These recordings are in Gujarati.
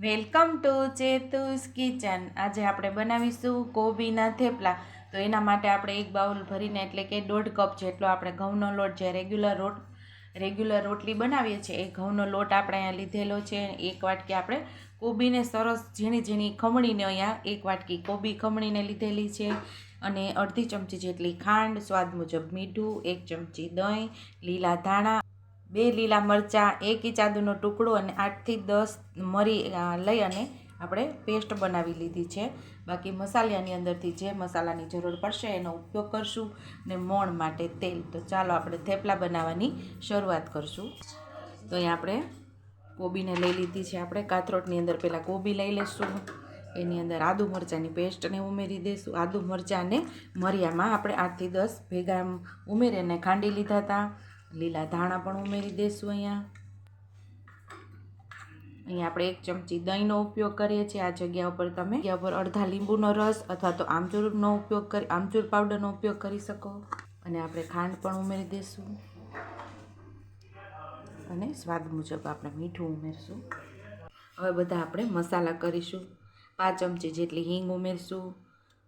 Welcome to ચેતુસ kitchen. આજે આપણે બનાવીશું કોબીના થેપલા. તો એના માટે આપણે એક બાઉલ ભરીને, એટલે કે દોઢ કપ જેટલો આપણે ઘઉંનો લોટ, જે રેગ્યુલર રોટ રેગ્યુલર રોટલી બનાવીએ છીએ, એ ઘઉંનો લોટ આપણે અહીંયા લીધેલો છે. એક વાટકી આપણે કોબીને સરસ ઝીણી ઝીણી ખમણીને અહીંયા એક વાટકી કોબી ખમણીને લીધેલી છે. અને અડધી ચમચી જેટલી ખાંડ, સ્વાદ મુજબ મીઠું, એક ચમચી દહીં, લીલા ધાણા બે લીલા મરચાં, એક ઇંચાદુનો ટુકડો અને આઠથી દસ મરી લઈ અને આપણે પેસ્ટ બનાવી લીધી છે. બાકી મસાલાની અંદરથી જે મસાલાની જરૂર પડશે એનો ઉપયોગ કરશું ને મોણ માટે તેલ. તો ચાલો આપણે થેપલા બનાવવાની શરૂઆત કરશું. તો અહીંયા આપણે કોબીને લઈ લીધી છે આપણે. કાથરોટની અંદર પહેલાં કોબી લઈ લઈશું એની અંદર આદુ મરચાંની પેસ્ટને ઉમેરી દઈશું આદુ મરચાંને મરિયામાં આપણે આઠથી દસ ભેગા ઉમેરીને ખાંડી લીધા હતા. લીલા ધાણા પણ ઉમેરી દઈશું અહીંયા. અહીંયા આપણે એક ચમચી દહીંનો ઉપયોગ કરીએ છીએ. આ જગ્યા ઉપર તમે જગ્યા ઉપર અડધા લીંબુનો રસ અથવા તો આમચૂરનો ઉપયોગ કરી, આમચૂર પાવડરનો ઉપયોગ કરી શકો. અને આપણે ખાંડ પણ ઉમેરી દઈશું અને સ્વાદ મુજબ આપણે મીઠું ઉમેરશું. હવે બધા આપણે મસાલા કરીશું. પાંચ ચમચી જેટલી હિંગ ઉમેરશું.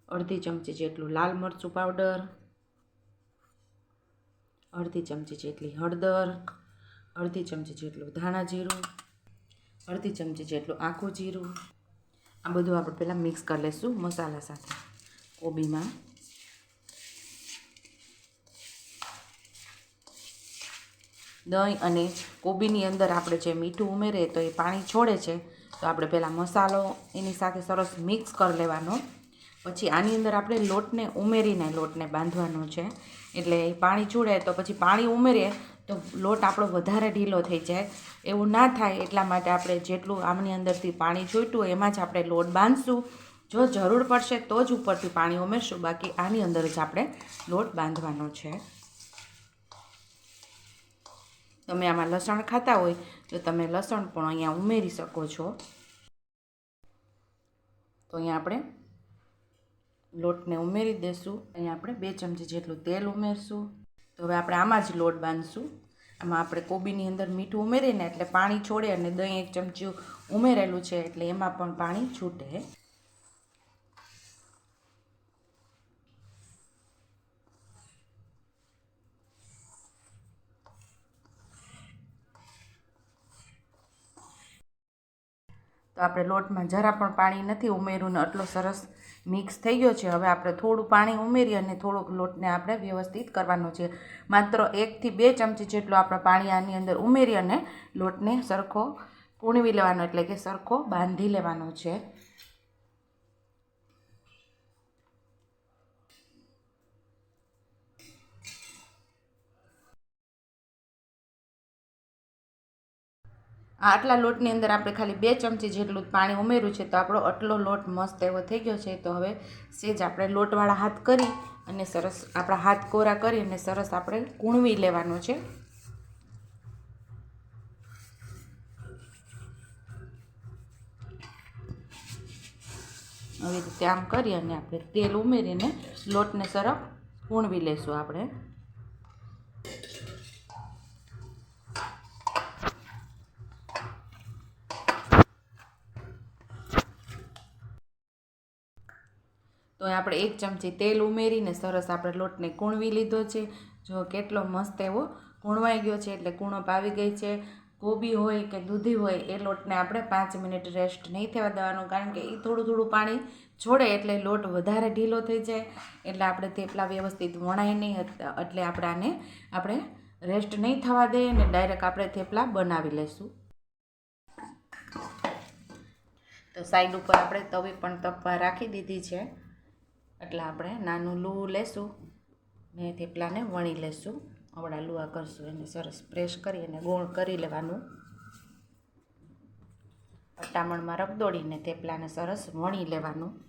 અડધી ચમચી જેટલું લાલ મરચું પાવડર. અડધી ચમચી જેટલી હળદર, અડધી ચમચી જેટલું ધાણા જીરું, અડધી ચમચી જેટલું આખું જીરું. આ બધું આપણે પહેલાં મિક્સ કરી લઈશું મસાલા સાથે. કોબીમાં. દહીં અને કોબીની અંદર આપણે જે મીઠું ઉમેરીએ તો એ પાણી છોડે છે, તો આપણે પહેલાં મસાલો એની સાથે સરસ મિક્સ કરી લેવાનો. પછી આની અંદર આપણે લોટને ઉમેરીને લોટને બાંધવાનો છે. એટલે પાણી ચૂડે તો પછી પાણી ઉમેરીએ તો લોટ આપણો વધારે ઢીલો થઈ જાય. એવું ના થાય એટલા માટે આપણે જેટલું આમની અંદરથી પાણી છૂટ્યું એમાં જ આપણે લોટ બાંધશું. જો જરૂર પડશે તો જ ઉપરથી પાણી ઉમેરશું. બાકી આની અંદર જ આપણે લોટ બાંધવાનો છે. તમે આમાં લસણ ખાતા હોય તો તમે લસણ પણ અહીંયા ઉમેરી શકો છો. તો અહીંયા આપણે લોટને ઉમેરી દઈશું અહીંયા આપણે બે ચમચી જેટલું તેલ ઉમેરશું. તો હવે આપણે આમાં જ લોટ બાંધશું. આમાં આપણે કોબીની અંદર મીઠું ઉમેરીને એટલે પાણી છોડે અને દહીં એક ચમચી ઉમેરેલું છે એટલે એમાં પણ પાણી છૂટે. તો આપણે લોટમાં જરા પણ પાણી નથી ઉમેર્યું ને આટલો સરસ મિક્સ થઈ ગયો છે. હવે આપણે થોડું પાણી ઉમેરી અને થોડુંક લોટને આપણે વ્યવસ્થિત કરવાનો છે. માત્ર એકથી બે ચમચી જેટલું આપણે પાણી આની અંદર ઉમેરી અને લોટને સરખો કૂણવી લેવાનો, એટલે કે સરખો બાંધી લેવાનો છે. આટલા લોટની અંદર આપણે ખાલી બે ચમચી જેટલું પાણી ઉમેર્યું છે, તો આપણો આટલો લોટ મસ્ત એવો થઈ ગયો છે. તો હવે સેજ આપણે લોટવાળા હાથ કરી અને સરસ આપણા હાથ કોરા કરી અને સરસ આપણે કૂણવી લેવાનો છે. આવી રીતે આમ કરી અને આપણે તેલ ઉમેરીને લોટને સરસ કૂણવી લેશું આપણે. તો આપણે એક ચમચી તેલ ઉમેરીને સરસ આપણે લોટને કૂણવી લીધો છે. જો કેટલો મસ્ત એવો કૂણવાઈ ગયો છે એટલે કૂણપ આવી ગઈ છે. કોબી હોય કે દૂધી હોય એ લોટને આપણે પાંચ મિનિટ રેસ્ટ નહીં થવા દેવાનું કારણ કે એ થોડું થોડું પાણી છોડે એટલે લોટ વધારે ઢીલો થઈ જાય. એટલે આપણે થેપલા વ્યવસ્થિત વણાય નહીં એટલે આપણે આને આપણે રેસ્ટ નહીં થવા દઈએ ને ડાયરેક્ટ આપણે થેપલા બનાવી લઈશું તો સાઈડ ઉપર આપણે તવી પણ તપવા રાખી દીધી છે. એટલે આપણે નાનું લૂ લેશું. ને થેપલાને વણી લેશું. આવડા લુવા કરશું. એને સરસ પ્રેસ કરી અને ગોળ કરી લેવાનું. પટામણમાં રગદોડીને થેપલાને સરસ વણી લેવાનું.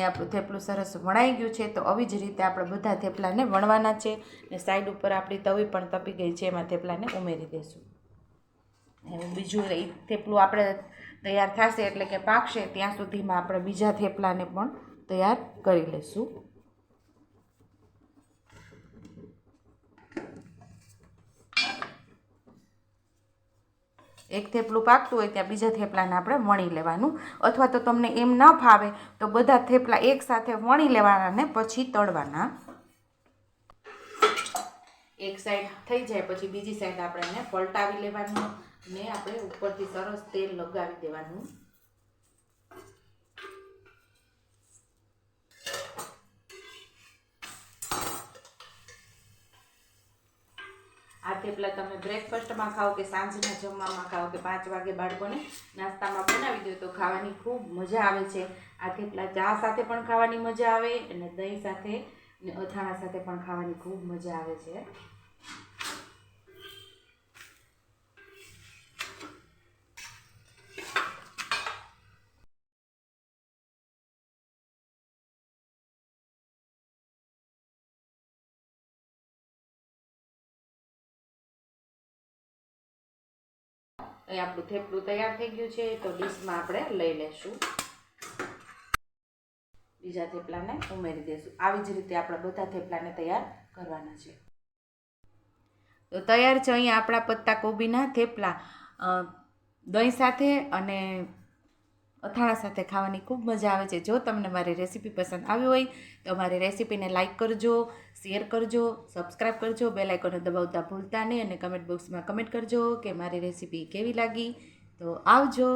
તો થેપલું સરસ વણાઈ ગયું છે. તો આવી જ રીતે આપણે બધા થેપલાને વણવાના છે. ને સાઈડ ઉપર આપણી તવી પણ તપી ગઈ છે. એમાં થેપલાને ઉમેરી દઈશું. એવું બીજું એ થેપલું આપણે તૈયાર થશે એટલે કે પાકશે, ત્યાં સુધીમાં આપણે બીજા થેપલાને પણ તૈયાર કરી લઈશું. એક થેપલું પાકતું હોય ત્યાં બીજા થેપલાને આપણે વણી લેવાનું. અથવા તો તમને એમ ન ફાવે, તો બધા થેપલા એકસાથે વણી લેવાના ને પછી તળવાના. એક સાઈડ થઈ જાય, પછી બીજી સાઈડ આપણે એને પલટાવી લેવાનું ને આપણે ઉપરથી સરસ તેલ લગાવી દેવાનું. આ થેપલા તમે બ્રેકફાસ્ટમાં ખાઓ કે સાંજના જમવામાં ખાઓ કે પાંચ વાગે બાળકોને નાસ્તામાં બનાવી દો તો ખાવાની ખૂબ મજા આવે છે. આ થેપલા ચા સાથે પણ ખાવાની મજા આવે અને દહીં સાથે ને અથાણા સાથે પણ ખાવાની ખૂબ મજા આવે છે. અહીં આપણું થેપલું તૈયાર થઈ ગયું છે, તો ડીશમાં આપણે લઈ લેશું. બીજા થેપલાને ઉમેરી દઈશું આવી જ રીતે આપણે બધા થેપલાને તૈયાર કરવાના છે. તો તૈયાર છે અહીંયા આપણા પત્તા કોબીના થેપલા દહીં સાથે અને અથાણા સાથે ખાવાની ખૂબ મજા આવે છે. જો તમને મારી રેસીપી પસંદ આવી હોય, તો મારી રેસીપીને લાઇક કરજો, શેર કરજો સબસ્ક્રાઈબ કરજો, બેલ આઇકોને દબાવતા ભૂલતા નહીં અને કમેન્ટ બોક્સમાં કમેન્ટ કરજો કે મારી રેસીપી કેવી લાગી. તો આવજો.